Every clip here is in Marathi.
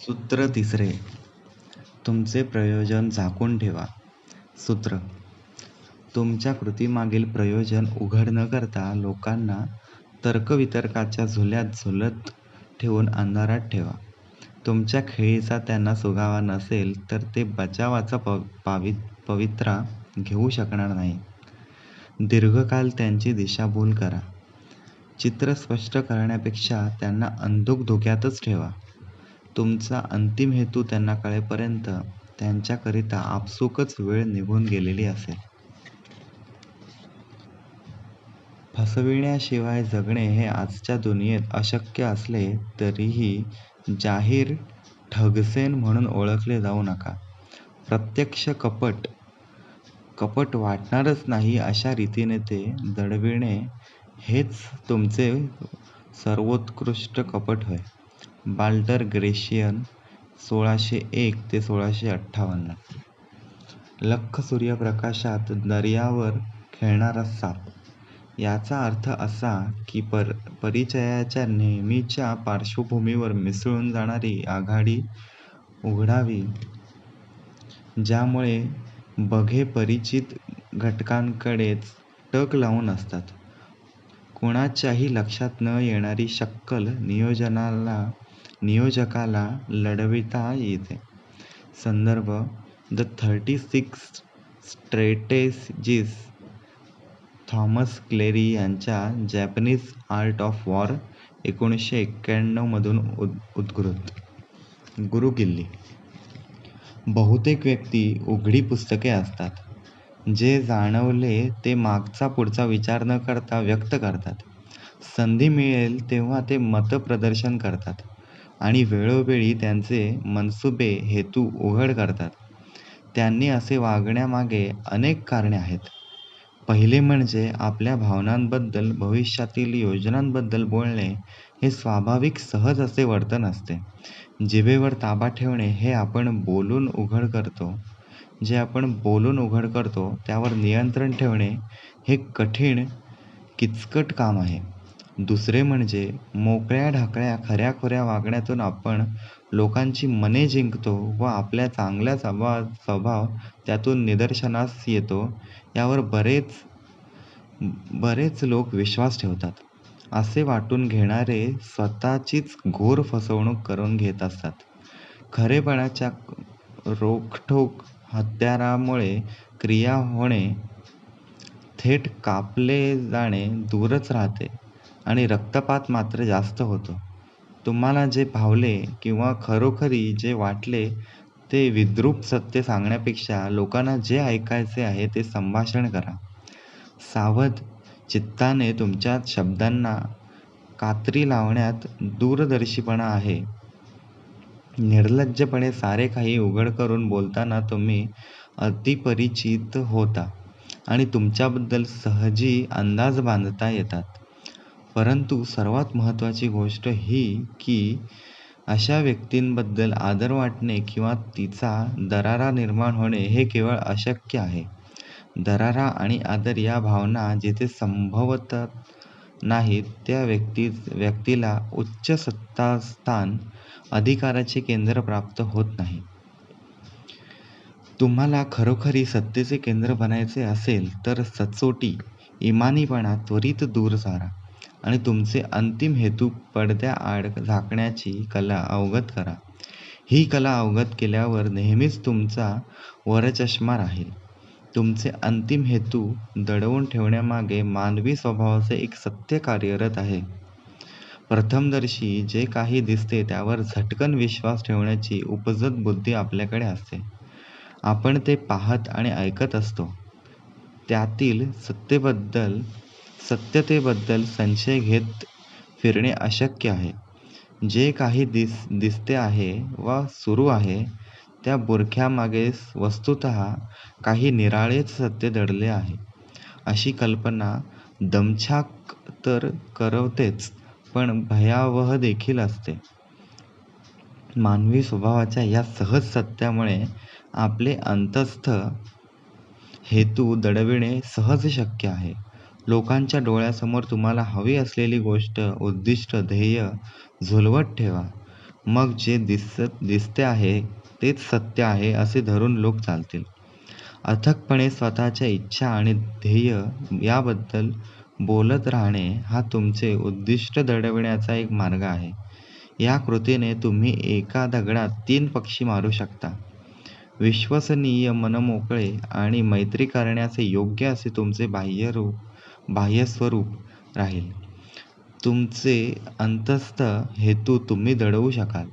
सूत्र तिसरे तुमचे प्रयोजन झाकून ठेवा सूत्र तुमच्या कृतीमागील प्रयोजन उघड न करता लोकांना तर्कवितर्काच्या झुल्यात झुलत ठेवून अंधारात ठेवा. तुमच्या खेळीचा त्यांना सुगावा नसेल तर ते बचावाचा प पावि पवित्रा घेऊ शकणार नाही दीर्घकाल त्यांची दिशाभूल करा. चित्र स्पष्ट करण्यापेक्षा त्यांना अंधुक धोक्यातच ठेवा. तुमचा अंतिम हेतू त्यांना कळेपर्यंत त्यांच्याकरिता आपसूकच वेळ निघून गेलेली असेल. फसविण्याशिवाय जगणे हे आजच्या दुनियेत अशक्य असले तरीही जाहीर ठगसेन म्हणून ओळखले जाऊ नका. प्रत्यक्ष कपट कपट वाटणारच नाही अशा रीतीने ते दडविणे हेच तुमचे सर्वोत्कृष्ट कपट होय. बाल्टर ग्रेशियन सोळाशे एक ते सोळाशे अठ्ठावन्न लख्ख सूर्यप्रकाशात दर्यावर खेळणारा साप याचा अर्थ असा की पर परिचयाच्या नेहमीच्या पार्श्वभूमीवर मिसळून जाणारी आघाडी उघडावी ज्यामुळे बघे परिचित घटकांकडेच टक लावून असतात. कुणाच्याही लक्षात न येणारी शक्कल नियोजनाला नियोजकाला लढविता येते. संदर्भ the thirty six strategies Thomas Cleary यांच्या जॅपनीज आर्ट ऑफ वॉर एकोणीसशे एक्क्याण्णवमधून उद उद्धृत. गुरुकिल्ली बहुतेक व्यक्ती उघडी पुस्तके असतात. जे जाणवले ते मागचा पुढचा विचार न करता व्यक्त करतात. संधी मिळेल तेव्हा ते मतप्रदर्शन करतात आणि वेळोवेळी त्यांचे मनसुबे हेतू उघड करतात. त्यांनी असे वागण्यामागे अनेक कारणे आहेत. पहिले म्हणजे आपल्या भावनांबद्दल भविष्यातील योजनांबद्दल बोलणे हे स्वाभाविक सहज असे वर्तन असते. जिभेवर ताबा ठेवणे हे आपण बोलून उघड करतो जे आपण बोलून उघड करतो त्यावर नियंत्रण ठेवणे हे कठीण किचकट काम आहे. दुसरे म्हणजे मोकळ्या-ढाकळ्या खऱ्याखुऱ्या वागण्यातून आपण लोकांची मने जिंकतो व आपला चांगला स्वभाव त्यातून निदर्शनास येतो यावर बरेच लोक विश्वास ठेवतात. असे वाटून घेणारे स्वतःचीच घोर फसवणूक करून घेत असतात. खरेपणाच्या रोखठोक हत्यारामुळे क्रिया होणे थेट कापले जाणे दूरच राहते आणि रक्तपात मात्र जास्त होतो. तुम्हाला जे भावले किंवा खरोखरी जे वाटले ते विद्रूप सत्य सांगण्यापेक्षा लोकांना जे ऐकायचे आहे ते संभाषण करा. सावध चित्ताने तुमच्या शब्दांना कात्री लावण्यात दूरदर्शीपणा आहे. निर्लज्जपणे सारे काही उघड करून बोलताना तुम्ही अतिपरिचित होता आणि तुमच्याबद्दल सहजी अंदाज बांधता येतात. परंतु सर्वात महत्त्वाची गोष्ट ही की अशा व्यक्तींबद्दल आदर वाटणे किंवा तिचा दरारा निर्माण होणे हे केवळ अशक्य आहे. दरारा आणि आदर या भावना जिथे संभवत नाहीत त्या व्यक्ती व्यक्तीला उच्च सत्तास्थान, अधिकाराचे केंद्र प्राप्त होत नाही. तुम्हाला खरोखरी सत्तेचे केंद्र बनायचे असेल तर सचोटी, इमानीपणा त्वरित दूर सारा आणि तुमचे अंतिम हेतू पडद्याआड झाकण्याची कला अवगत करा. ही कला अवगत केल्यावर नेहमीच तुमचा वरचष्मा राहील. तुमचे अंतिम हेतू दडवून ठेवण्यामागे मानवी स्वभावाचे एक सत्य कार्यरत आहे. प्रथमदर्शी जे काही दिसते त्यावर झटकन विश्वास ठेवण्याची उपजत बुद्धी आपल्याकडे असते. आपण ते पाहत आणि ऐकत असतो त्यातील सत्तेबद्दल सत्यतेबद्दल संशय घेत फिरणे अशक्य आहे. जे काही दिस दिसते आहे वा सुरू आहे त्या बुरख्यामागे वस्तुतः काही निराळेच सत्य दडले आहे अशी कल्पना दमछाक तर करवतेच पण भयावह देखील असते. मानवी स्वभावाच्या या सहज सत्यामुळे आपले अंतस्थ हेतू दडविणे सहज शक्य आहे. लोकांच्या डोळ्यासमोर तुम्हाला हवी असलेली गोष्ट, उद्दिष्ट, ध्येय झुलवत ठेवा. मग जे दिसत दिसते आहे तेच सत्य आहे असे धरून लोक चालतील. अथकपणे स्वतःच्या इच्छा आणि ध्येय याबद्दल बोलत राहणे हा तुमचे उद्दिष्ट दडविण्याचा एक मार्ग आहे. या कृतीने तुम्ही एका दगडात तीन पक्षी मारू शकता. विश्वसनीय मनमोकळे आणि मैत्री करण्याचे योग्य असे तुमचे बाह्य रूप बाह्य स्वरूप राहील. तुमचे अंतस्थ हेतू तुम्ही दडवू शकाल.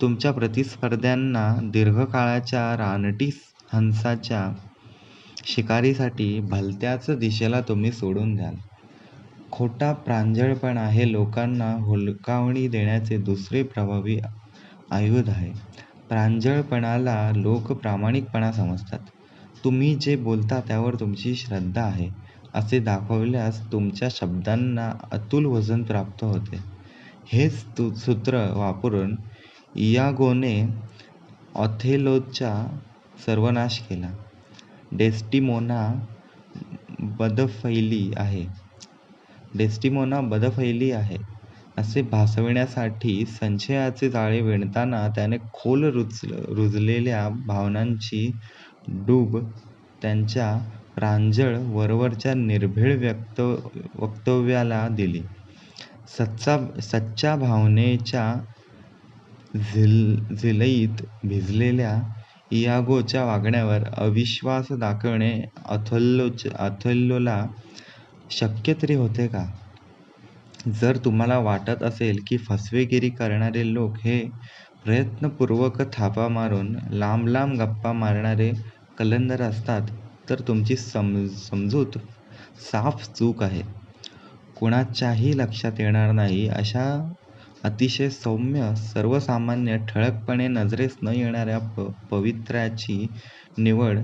तुमच्या प्रतिस्पर्ध्यांना दीर्घकाळाच्या रानटी हंसाच्या शिकारीसाठी भलत्याच दिशेला तुम्ही सोडून द्याल. खोटा प्रांजळपणा हे लोकांना हुलकावणी देण्याचे दुसरे प्रभावी आयुध आहे. प्रांजळपणाला लोक प्रामाणिकपणा समजतात. तुम्ही जे बोलता त्यावर तुमची श्रद्धा आहे. असे दाखवल्यास तुमच्या शब्दांना अतुल वजन प्राप्त होते. हेच तू सूत्र वापरून इयागोने ऑथेलोचा सर्वनाश केला. डेस्टिमोना बदफैली आहे. डेस्टिमोना बदफैली आहे. असे भासविण्यासाठी संशयाचे जाळे विणताना त्याने खोल रुच रुजलेल्या भावनांची डूब त्यांच्या प्रांजळ वरवरच्या निर्भीड व्यक्त वक्तव्याला दिली. सच्चा सच्च्या भावनेच्या झिल झिलईत भिजलेल्या इयागोच्या वागण्यावर अविश्वास दाखवणे अथल्लोच ऑथेल्लोला शक्य तरी होते का? जर तुम्हाला वाटत असेल की फसवेगिरी करणारे लोक हे प्रयत्नपूर्वक थापा मारून लांब लांब गप्पा मारणारे कलंदर असतात तर तुमची सम समजूत साफ चूक आहे. कुणाच्याही लक्षात येणार नाही अशा अतिशय सौम्य सर्वसामान्य ठळकपणे नजरेस न येणाऱ्या प पवित्र्याची निवड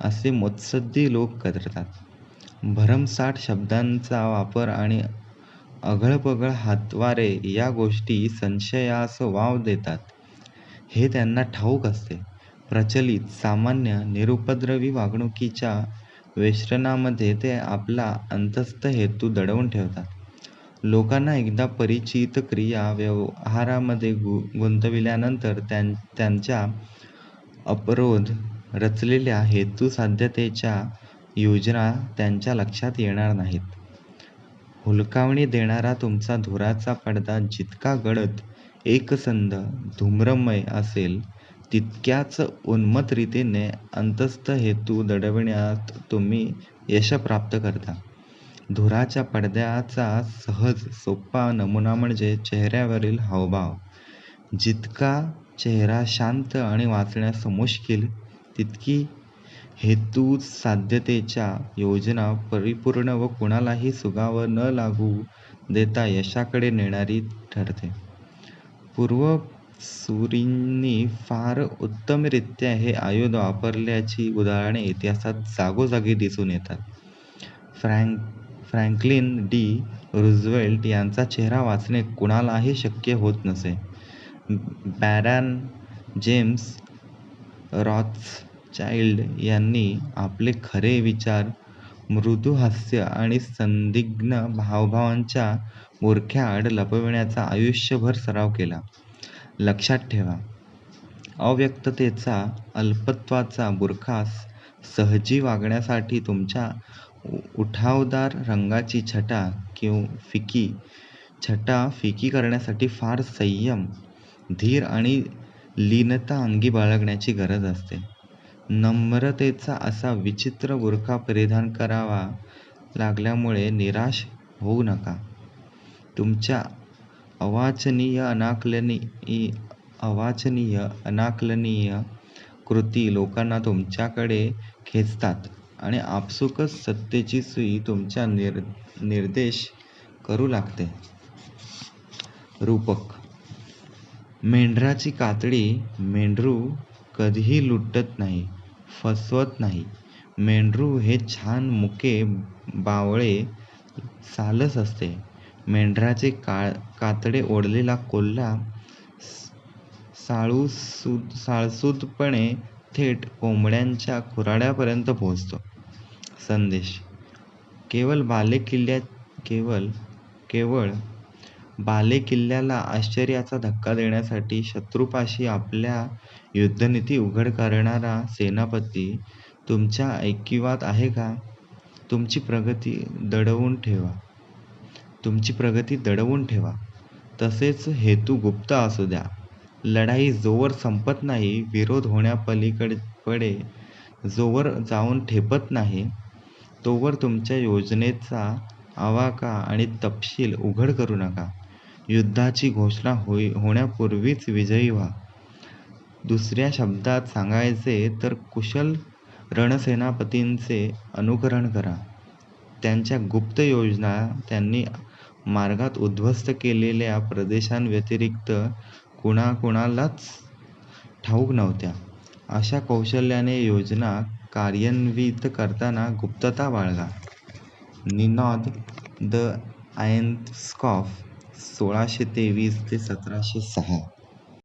असे मोत्सद्दी लोक करतात. भरमसाठ शब्दांचा वापर आणि अघळपगळ हातवारे या गोष्टी संशयास वाव देतात. हे त्यांना ठाऊक असते. प्रचलित सामान्य निरुपद्रवी वागणुकीच्या वेष्टनामध्ये ते आपला अंतस्थ हेतू दडवून ठेवतात. लोकांना एकदा परिचित क्रिया व्यवहारामध्ये गु गुंतविल्यानंतर त्यां त्यांच्या अपरोध रचलेल्या हेतुसाध्यतेच्या योजना त्यांच्या लक्षात येणार नाहीत. हुलकावणी देणारा तुमचा धुराचा पडदा जितका गडद एकसंध धूम्रमय असेल तितक्याच उन्मत्त रीतीने अंतस्थ हेतू दडविण्यात तुम्ही यश प्राप्त करता. धुराच्या पडद्याचा सहज सोपा नमुना म्हणजे चेहऱ्यावरील हावभाव. जितका चेहरा शांत आणि वाचण्यास मुश्किल तितकी हेतुसाध्यतेच्या योजना परिपूर्ण व कुणालाही सुगाव न लागू देता यशाकडे नेणारी ठरते. पूर्व सुरींनी फार उत्तमरित्या हे आयुध वापरल्याची उदाहरणे इतिहासात जागोजागी दिसून येतात. फ्रँक फ्रँकलिन डी रुझवेल्ट यांचा चेहरा वाचणे कुणालाही शक्य होत नसे. बॅरॅन जेम्स रॉथस्चाइल्ड यांनी आपले खरे विचार मृदू हास्य आणि संदिग्ध भावभावांच्या बुरख्याआड लपविण्याचा आयुष्यभर सराव केला. लक्षात ठेवा. अव्यक्ततेचा अल्पत्वाचा बुरखास सहजी वागण्यासाठी तुमच्या उठावदार रंगाची छटा किंवा फिकी छटा फिकी करण्यासाठी फार संयम धीर आणि लीनता अंगी बाळगण्याची गरज असते. नम्रतेचा असा विचित्र बुरखा परिधान करावा लागल्यामुळे निराश होऊ नका. तुमच्या अवाचनीय अनाकलनीय अवाचनीय अनाकलनीय कृती लोकांना तुमच्याकडे खेचतात आणि आपसुकच सत्तेची सुई तुमच्या निर निर्देश करू लागते रूपक मेंढराची कातडी मेंढरू कधीही लुटत नाही फसवत नाही मेंढरू हे छान मुके बावळे सालस असते मेंढराचे काळ कातडे ओढलेला कोल्हा साळूसूद साळसूदपणे थेट कोंबड्यांच्या खुराड्यापर्यंत पोहोचतो. संदेश. केवळ बालेकिल्ल्या केवळ केवळ बालेकिल्ल्याला आश्चर्याचा धक्का देण्यासाठी शत्रूपाशी आपल्या युद्धनीती उघड करणारा सेनापती तुमच्या ऐकिवात आहे का? तुमची प्रगती दडवून ठेवा. तुमची प्रगती दडवून ठेवा. तसेच हेतू गुप्त असू द्या. लढाई जोवर संपत नाही, विरोध होण्यापलीकडे जोवर जाऊन ठेपत नाही, तोवर तुमच्या योजनेचा आवाका आणि तपशील उघड करू नका. युद्धाची घोषणा होई होण्यापूर्वीच विजयी व्हा. दुसऱ्या शब्दात सांगायचे तर कुशल रणसेनापतींचे अनुकरण करा. त्यांच्या गुप्त योजना त्यांनी मार्गात उद्ध्वस्त केलेल्या प्रदेशांव्यतिरिक्त कुणाकुणालाच ठाऊक नव्हत्या. अशा कौशल्याने योजना कार्यान्वित करताना गुप्तता बाळगा. निनॉद द आयेन्स्कॉफ सोळाशे तेवीस ते सतराशे सहा